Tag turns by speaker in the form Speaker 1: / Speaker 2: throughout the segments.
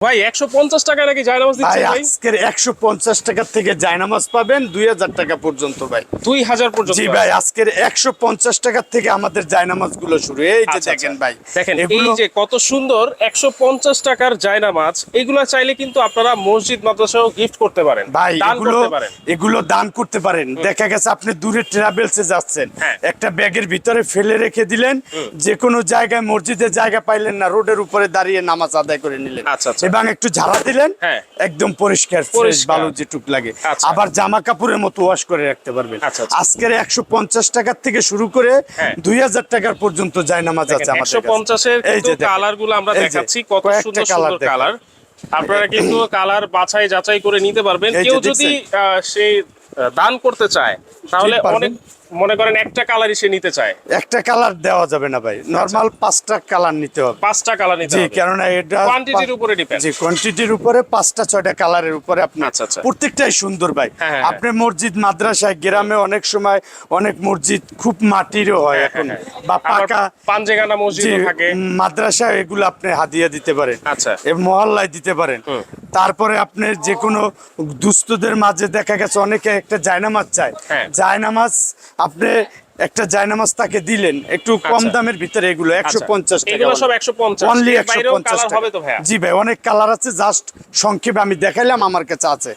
Speaker 1: ভাই একশো পঞ্চাশ টাকা নাকি জায়নামাজ
Speaker 2: ভাই আজকের একশো পঞ্চাশ টাকা থেকে জায়নামাজ পাবেন দুই হাজার টাকা পর্যন্ত ভাই।
Speaker 1: দুই হাজার পর্যন্ত
Speaker 2: জি ভাই। আজকের একশো পঞ্চাশ টাকা থেকে আমাদের জায়নামাজগুলো শুরু। এই যে
Speaker 1: আচ্ছা,
Speaker 2: দেখেন
Speaker 1: আচ্ছা।
Speaker 2: ভাই
Speaker 1: দেখেন এই যে কত সুন্দর একশো পঞ্চাশ টাকার জায়নামাজ এগুলো চাইলে কিন্তু আপনারা মসজিদ মাদ্রাসাও গিফট করতে পারেন
Speaker 2: ভাই এগুলো এগুলো দান করতে পারেন। দেখা গেছে আপনি দূরে ট্রাভেলসে যাচ্ছেন।
Speaker 1: হ্যাঁ।
Speaker 2: একটা ব্যাগের ভিতরে ফেলে রেখে দিলেন যে কোনো জায়গায় মসজিদে জায়গা পাইলেন না রোডের উপরে দাঁড়িয়ে নামাজ আদায় করে নিলেন।
Speaker 1: আচ্ছা, আচ্ছা।
Speaker 2: এবং একটু ঝাড়া দিলেন
Speaker 1: হ্যাঁ।
Speaker 2: একদম পরিষ্কার। ভালো যেটুক লাগে
Speaker 1: আচ্ছা।
Speaker 2: আবার জামা কাপড়ের মতো ওয়াশ করে রাখতে পারবেন
Speaker 1: আচ্ছা, আচ্ছা।
Speaker 2: আজকের একশো পঞ্চাশ টাকার থেকে শুরু করে
Speaker 1: হ্যাঁ।
Speaker 2: দুই হাজার টাকার পর্যন্ত যায় নামাজ আছে আমাদের
Speaker 1: পঞ্চাশের
Speaker 2: যে।
Speaker 1: কালারগুলো আমরা দেখাচ্ছি কত সুন্দর সুন্দর কালার আপনারা কিন্তু কালার বাছাই যাচাই করে নিতে পারবেন কেউ যদি সেই দান করতে চায় তাহলে অনেক মনে করেন একটা কালারই সে নিতে চায়।
Speaker 2: একটা কালার দেওয়া যাবে না ভাই। নর্মাল পাঁচটা কালার নিতে হবে।
Speaker 1: পাঁচটা কালার নিতে হবে।
Speaker 2: এটা
Speaker 1: কোয়ান্টিটির উপরে ডিপেন্ড
Speaker 2: জি কোয়ান্টিটির উপরে পাঁচটা ছয়টা কালারের উপরে আপনি
Speaker 1: আচ্ছা, আচ্ছা।
Speaker 2: প্রত্যেকটাই সুন্দর ভাই।
Speaker 1: হ্যাঁ, হ্যাঁ,
Speaker 2: আপনি মসজিদ মাদ্রাসায় গ্রামে অনেক সময় অনেক মসজিদ খুব মাটিরও হয় এখন। বা পাকা
Speaker 1: পাঞ্জেগানা
Speaker 2: জি,
Speaker 1: মসজিদও থাকে।
Speaker 2: উম, মাদ্রাসায় এগুলো আপনি হাদিয়া দিতে পারেন।
Speaker 1: আচ্ছা।
Speaker 2: এ মহল্লায় দিতে পারেন। তারপরে আপনি যে কোনো দুস্থদের মাঝে দেখা গেছে অনেকে একটা জায়নামাজ চায়।
Speaker 1: হ্যাঁ।
Speaker 2: জায়নামাজ আপনি একটা জায়নামাজ তাকে দিলেন একটু কম
Speaker 1: আচ্ছা।
Speaker 2: দামের ভিতরে এগুলো একশো পঞ্চাশ টাকা
Speaker 1: এগুলো
Speaker 2: বলে।
Speaker 1: সব 150
Speaker 2: Only
Speaker 1: এর বাইরেও
Speaker 2: 150
Speaker 1: কালার
Speaker 2: টাকা।
Speaker 1: হবে তো ভাইয়া?
Speaker 2: জি ভাই অনেক কালার আছে জাস্ট সংক্ষেপে আমি দেখাইলাম আমার কাছে আছে।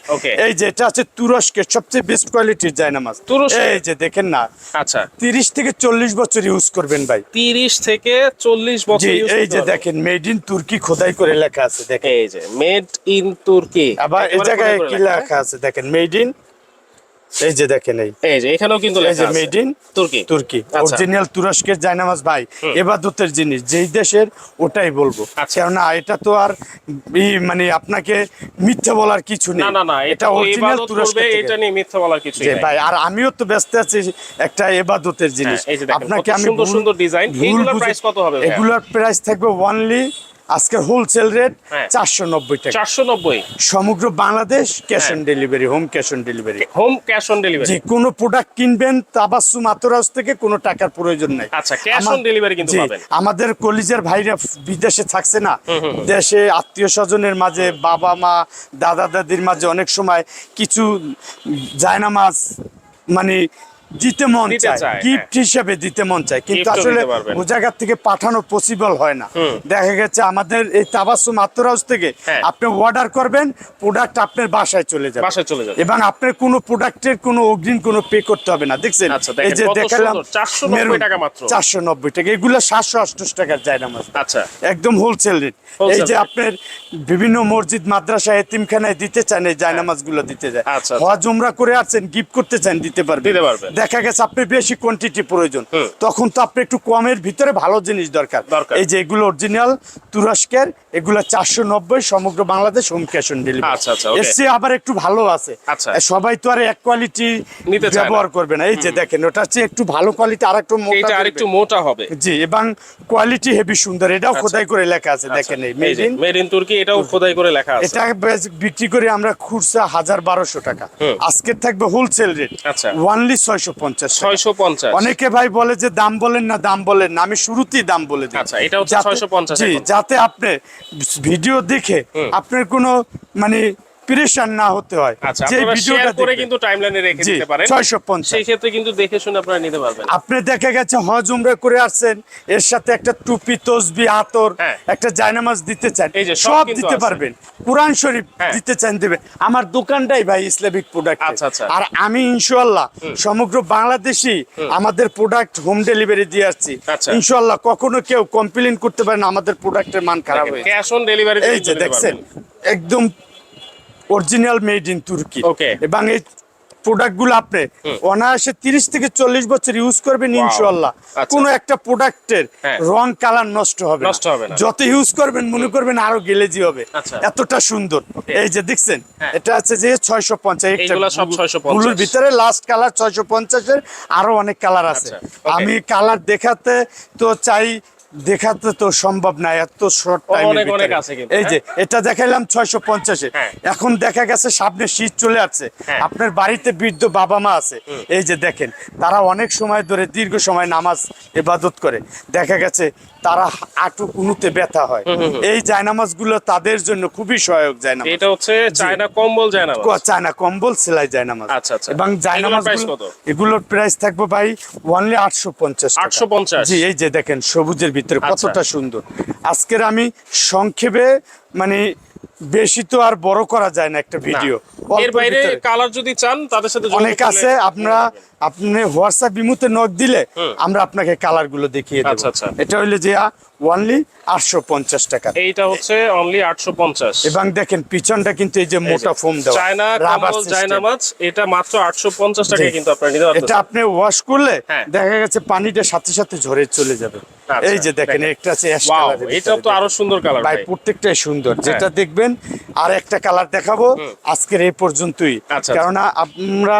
Speaker 2: এই যে এটা আছে তুরস্কের সবচেয়ে বেস্ট কোয়ালিটির জায়নামাজ। এই যে দেখেন না।
Speaker 1: আচ্ছা।
Speaker 2: তিরিশ থেকে চল্লিশ বছর ইউজ করবেন ভাই।
Speaker 1: তিরিশ থেকে চল্লিশ বছর
Speaker 2: এই যে দেখেন মেড ইন তুর্কি খোদাই করে লেখা আছে দেখেন।
Speaker 1: এই যে মেড ইন তুর্কি
Speaker 2: আবার এই জায়গায় কি
Speaker 1: লেখা।
Speaker 2: আছে দেখেন মেড ইন এই যে দেখেন এই।
Speaker 1: এই যে এখানেও কিন্তু লেখা আছে।
Speaker 2: মেড ইন
Speaker 1: তুর্কি।
Speaker 2: তুর্কি।
Speaker 1: আচ্ছা।
Speaker 2: অরিজিনাল তুরস্কের জায়নামাজ ভাই এবাদতের জিনিস যেই দেশের ওটাই বলব।
Speaker 1: আচ্ছা।
Speaker 2: কেননা এটা তো আর মানে আপনাকে মিথ্যা বলার কিছু নেই।
Speaker 1: না না না এটা
Speaker 2: অরিজিনাল
Speaker 1: ইবাদত এটা নিয়ে মিথ্যা বলার কিছু
Speaker 2: যে ভাই আর আমিও তো ব্যস্ত আছি একটা এবাদতের জিনিস।
Speaker 1: হ্যাঁ, দেখেন,
Speaker 2: আপনাকে আমি
Speaker 1: সুন্দর সুন্দর এইগুলোর
Speaker 2: বুঝে-
Speaker 1: price কত হবে?
Speaker 2: এগুলোর প্রাইস থাকবে ওয়ানলি আজকের হোলসেল রেট
Speaker 1: হ্যাঁ।
Speaker 2: চারশো নব্বই টাকা।
Speaker 1: চারশো নব্বই।
Speaker 2: সমগ্র Bangladesh cash. On delivery home cash on delivery
Speaker 1: home cash on delivery
Speaker 2: যে কোনো প্রোডাক্ট কিনবেন তাবাসু মাতরাজ থেকে কোনো টাকার প্রয়োজন নাই।
Speaker 1: আচ্ছা,
Speaker 2: আমা-
Speaker 1: on delivery কিন্তু পাবেন।
Speaker 2: আমাদের কলিজের ভাইরা বিদেশে থাকছে না। দেশে আত্মীয় স্বজনের মাঝে বাবা মা দাদা দাদির মাঝে অনেক সময় কিছু জায়নামাজ মানে দিতে মন চায় গিফট হিসেবে দিতে মন চায়। কিন্তু আসলে ও জায়গা থেকে পাঠানো পসিবল হয় না। দেখা গেছে আমাদের এই তাবাসু মাতরাজ থেকে
Speaker 1: হ্যাঁ।
Speaker 2: আপনি অর্ডার করবেন প্রোডাক্ট আপনার বাসায় চলে যাবে।
Speaker 1: বাসায় চলে যাবে।
Speaker 2: এবং আপনার কোনো প্রোডাক্টের কোনো অগ্রিম কোনো পে করতে হবে না। দেখছেন?
Speaker 1: আচ্ছা, দেখেন কত সুন্দর, 490 টাকা মাত্র।
Speaker 2: চারশো নব্বই টাকা। এগুলো সাতশো আটশো টাকার যায় না
Speaker 1: আচ্ছা।
Speaker 2: একদম হোলসেল রেট এই যে। আপনার বিভিন্ন মসজিদ মাদ্রাসা এতিমখানায় দিতে চান এই জায়নামাজগুলো দিতে যায়
Speaker 1: আচ্ছা, আচ্ছা।
Speaker 2: হজ উমরা করে আছেন গিফট করতে চান দিতে পারবেন।
Speaker 1: দিতে পারবেন।
Speaker 2: দেখা গেছে আপনি বেশি কোয়ান্টিটি প্রয়োজন। তখন তো আপনি একটু কমের ভিতরে ভালো জিনিস দরকার। এই যে এগুলো অরিজিনাল তুরস্কের এগুলো চারশো নব্বই সমগ্র Bangladesh home cash on delivery
Speaker 1: আচ্ছা, আচ্ছা।
Speaker 2: এর চেয়ে আবার একটু ভালো আছে।
Speaker 1: আচ্ছা।
Speaker 2: সবাই তো আর এক কোয়ালিটি। ব্যবহার করবে না। এই যে দেখেন ওটা হচ্ছে একটু ভালো কোয়ালিটি আর একটু মোটা করবে।
Speaker 1: আরেকটু মোটা হবে।
Speaker 2: জি এবং কোয়ালিটি হেভি সুন্দর। এটাও খোদাই করে লেখা আছে দেখেন এই মেড ইন
Speaker 1: মেড ইন তুর্কি এটাও খোদাই করে লেখা আছে।
Speaker 2: এটা বিক্রি করে আমরা খুচরা হাজার বারোশো টাকা। আজকের থাকবে হোলসেল রেট
Speaker 1: আচ্ছা।
Speaker 2: ওয়ানলি ছয়শো। পঞ্চাশ
Speaker 1: ছয়শো পঞ্চাশ।
Speaker 2: অনেকে ভাই বলে যে দাম বলেন না দাম বলেন না। আমি শুরুতেই দাম বলে দিই।
Speaker 1: আচ্ছা, এটা হচ্ছে
Speaker 2: যাতে-
Speaker 1: 650
Speaker 2: যাতে আপনি ভিডিও দেখে। আপনার কোনো মানে প্রেশান না হতে হয়।
Speaker 1: আচ্ছা
Speaker 2: যে ভিডিওটা
Speaker 1: করে কিন্তু টাইমলাইনে রেখে দিতে পারেন।
Speaker 2: ছয়শো পঞ্চাশ।
Speaker 1: সেই ক্ষেত্রে কিন্তু দেখে শুনে আপনারা নিতে পারবেন।
Speaker 2: আপনি দেখা গেছে হজ উমরা করে আসছেন এর সাথে একটা টুপি তসবি আতর
Speaker 1: হ্যাঁ।
Speaker 2: একটা জায়নামাজ দিতে চান
Speaker 1: সব
Speaker 2: দিতে পারবেন। কোরআন শরীফ
Speaker 1: হ্যাঁ।
Speaker 2: দিতে চান দেবেন। আমার দোকানটাই ভাই ইসলামিক প্রোডাক্ট
Speaker 1: আচ্ছা, আচ্ছা।
Speaker 2: আর আমি ইনশাল্লাহ সমগ্র বাংলাদেশি আমাদের প্রোডাক্ট হোম ডেলিভারি দিয়ে আসছি।
Speaker 1: আচ্ছা।
Speaker 2: ইনশাল্লাহ কখনো কেউ কমপ্লেন করতে পারে না আমাদের প্রোডাক্টের মান খারাপ হয়েছে।
Speaker 1: ক্যাশ অন ডেলিভারি
Speaker 2: এই যে দেখছেন একদম অরিজিনাল মেড ইন তুর্কি
Speaker 1: Okay.
Speaker 2: এবং এই প্রোডাক্টগুলো আপনি অনায়াসে তিরিশ থেকে চল্লিশ বছর ইউজ করবেন ইনশাল্লাহ
Speaker 1: আচ্ছা।
Speaker 2: কোনো একটা প্রোডাক্টের
Speaker 1: হ্যাঁ।
Speaker 2: রং কালার নষ্ট হবে
Speaker 1: নষ্ট হবে
Speaker 2: যত ইউজ করবেন মনে করবেন আরও গেলেজি হবে।
Speaker 1: আচ্ছা।
Speaker 2: এতটা সুন্দর। এই যে দেখছেন
Speaker 1: হ্যাঁ।
Speaker 2: এটা আছে যে ছয়শো পঞ্চাশ।
Speaker 1: এইগুলা সব 650
Speaker 2: ব্লুর ভিতরে লাস্ট কালার ছয়শো পঞ্চাশের আরও অনেক কালার আছে।
Speaker 1: আচ্ছা,
Speaker 2: আমি কালার দেখাতে তো চাই দেখাতে তো সম্ভব না এত শর্ট টাইম এই যে এটা দেখাইলাম ছয়শো পঞ্চাশে।
Speaker 1: হ্যাঁ।
Speaker 2: এখন দেখা গেছে সামনে শীত চলে আসছে।
Speaker 1: হ্যাঁ।
Speaker 2: আপনার বাড়িতে বৃদ্ধ বাবা মা আছে এই যে দেখেন তারা অনেক সময় ধরে দীর্ঘ সময় নামাজ ইবাদত করে। দেখা গেছে তারা আটু কুনুতে ব্যথা হয়। এই জায়নামাজগুলো তাদের জন্য খুবই সহায়ক জায়নামাজ।
Speaker 1: এটা হচ্ছে চায়না কম্বল জায়নামাজ।
Speaker 2: চায়না কম্বল সেলাই জায়নামাজ।
Speaker 1: আচ্ছা, আচ্ছা।
Speaker 2: এবং জায়নামাজ
Speaker 1: এগুলোর
Speaker 2: প্রাইস থাকবে ভাই আটশো পঞ্চাশ
Speaker 1: 850?
Speaker 2: জি এই যে দেখেন সবুজের ভিতরে
Speaker 1: আচ্ছা।
Speaker 2: কতটা সুন্দর। আজকের আমি সংক্ষেপে মানে বেশি তো আর বড় করা যায় না একটা ভিডিও।
Speaker 1: এর বাইরে কালার যদি চান তাদের সাথে
Speaker 2: অনেক আছে আপনারা আপনি হোয়াটসঅ্যাপ বিমুতে নক দিলে আমরা আপনাকে কালারগুলো দেখিয়ে দেবো।
Speaker 1: আচ্ছা, আচ্ছা।
Speaker 2: এটা হইলে যে আটশো পঞ্চাশ টাকা।
Speaker 1: এইটা হচ্ছে অনলি আটশো পঞ্চাশ।
Speaker 2: এবং দেখেন পিছনটা কিন্তু এই যে মোটা ফোম দেওয়া।
Speaker 1: চায়না
Speaker 2: রাবার
Speaker 1: কম্বল জায়নামাজ এটা মাত্র আটশো পঞ্চাশ টাকায়
Speaker 2: জি।
Speaker 1: কিন্তু আপনারা নিতে
Speaker 2: পারবেন।
Speaker 1: এটা
Speaker 2: আপনি ওয়াশ করলে
Speaker 1: হ্যাঁ।
Speaker 2: দেখা গেছে পানিটা সাথে সাথে ঝরে চলে যাবে।
Speaker 1: আচ্ছা,
Speaker 2: এই যে দেখেন। একটা আছে অ্যাশ কালারের
Speaker 1: এটা তো আরও সুন্দর কালার
Speaker 2: ভাই
Speaker 1: ভাই।
Speaker 2: প্রত্যেকটাই সুন্দর। যেটা দেখবেন আর একটা কালার দেখাবো আজকের এই পর্যন্তই।
Speaker 1: আচ্ছা,
Speaker 2: কেননা আমরা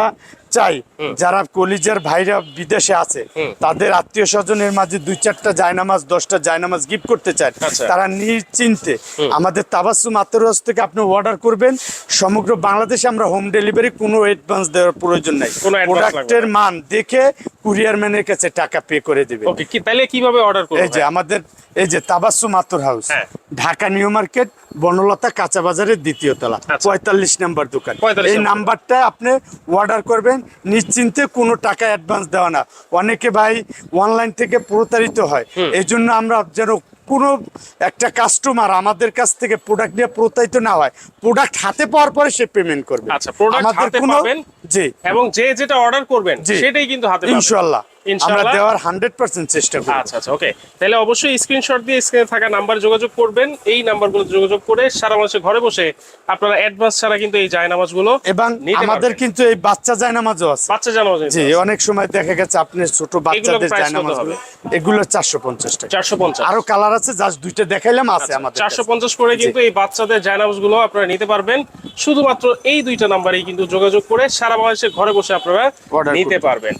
Speaker 2: চাই যারা কলিজার ভাইরা বিদেশে আছে তাদের আত্মীয় স্বজনের মাঝে দুই চারটা জায়নামাজ দশটা জায়নামাজ গিফট করতে চান
Speaker 1: আচ্ছা।
Speaker 2: তারা নিশ্চিন্তে আমাদের তাবাসুম আতরস থেকে আপনি অর্ডার করবেন। সমগ্র বাংলাদেশে আমরা হোম ডেলিভারি কোনো অ্যাডভান্স দেওয়ার প্রয়োজন নাই। প্রোডাক্টের মান দেখে কুরিয়ার ম্যানের কাছে টাকা পে করে দেবে
Speaker 1: ওকে কি তাহলে কীভাবে অর্ডার করব
Speaker 2: এই যে আমাদের এই যে তাবাসুম আতর হাউস
Speaker 1: হ্যাঁ।
Speaker 2: ঢাকা নিউ মার্কেট বনলতা কাঁচা বাজারের দ্বিতীয় তলা
Speaker 1: আচ্ছা।
Speaker 2: পঁয়তাল্লিশ নাম্বার দোকান। এই নাম্বারটা আপনি অর্ডার করবেন। নিশ্চিন্তে কোনো টাকা অ্যাডভান্স দেওয়া না অনেকে ভাই অনলাইন থেকে প্রতারিত হয় এই জন্য আমরা যেন কোনো একটা কাস্টমার আমাদের কাছ থেকে প্রোডাক্ট নিয়ে প্রতারিত না হয় প্রোডাক্ট হাতে পাওয়ার পরে সে পেমেন্ট করবে
Speaker 1: আচ্ছা, product হাতে পাবেন?
Speaker 2: জি
Speaker 1: এবং যে যেটা অর্ডার করবেন। সেটাই কিন্তু হাতে পাবেন।
Speaker 2: আমরা দেওয়ার হান্ড্রেড পার্সেন্ট চেষ্টা করি
Speaker 1: আচ্ছা আচ্ছা ওকে তাহলে অবশ্যই স্ক্রিনশট দিয়ে স্ক্রিনে থাকা নাম্বার যোগাযোগ করবেন। এই নাম্বারগুলো যোগাযোগ করে সারা মাসে ঘরে বসে আপনারা অ্যাডভান্স ছাড়া কিন্তু এই জায়নামাজগুলো
Speaker 2: এবং আমাদের কিন্তু এই বাচ্চা জায়নামাজও আছে।
Speaker 1: বাচ্চা জানামাজ
Speaker 2: জি অনেক সময় দেখা গেছে আপনার ছোট বাচ্চাদের জায়নামাজ
Speaker 1: হবে?
Speaker 2: এগুলো চারশো পঞ্চাশ টাকা।
Speaker 1: চারশো পঞ্চাশ।
Speaker 2: আরও কালার আছে জাস্ট দুইটা দেখাইলাম আছে আমাদের
Speaker 1: চারশো। পঞ্চাশ করে কিন্তু এই বাচ্চাদের জায়নামাজগুলো আপনারা নিতে পারবেন। শুধুমাত্র এই দুইটা নাম্বারেই কিন্তু যোগাযোগ করে সারা মাসে ঘরে বসে আপনারা নিতে পারবেন।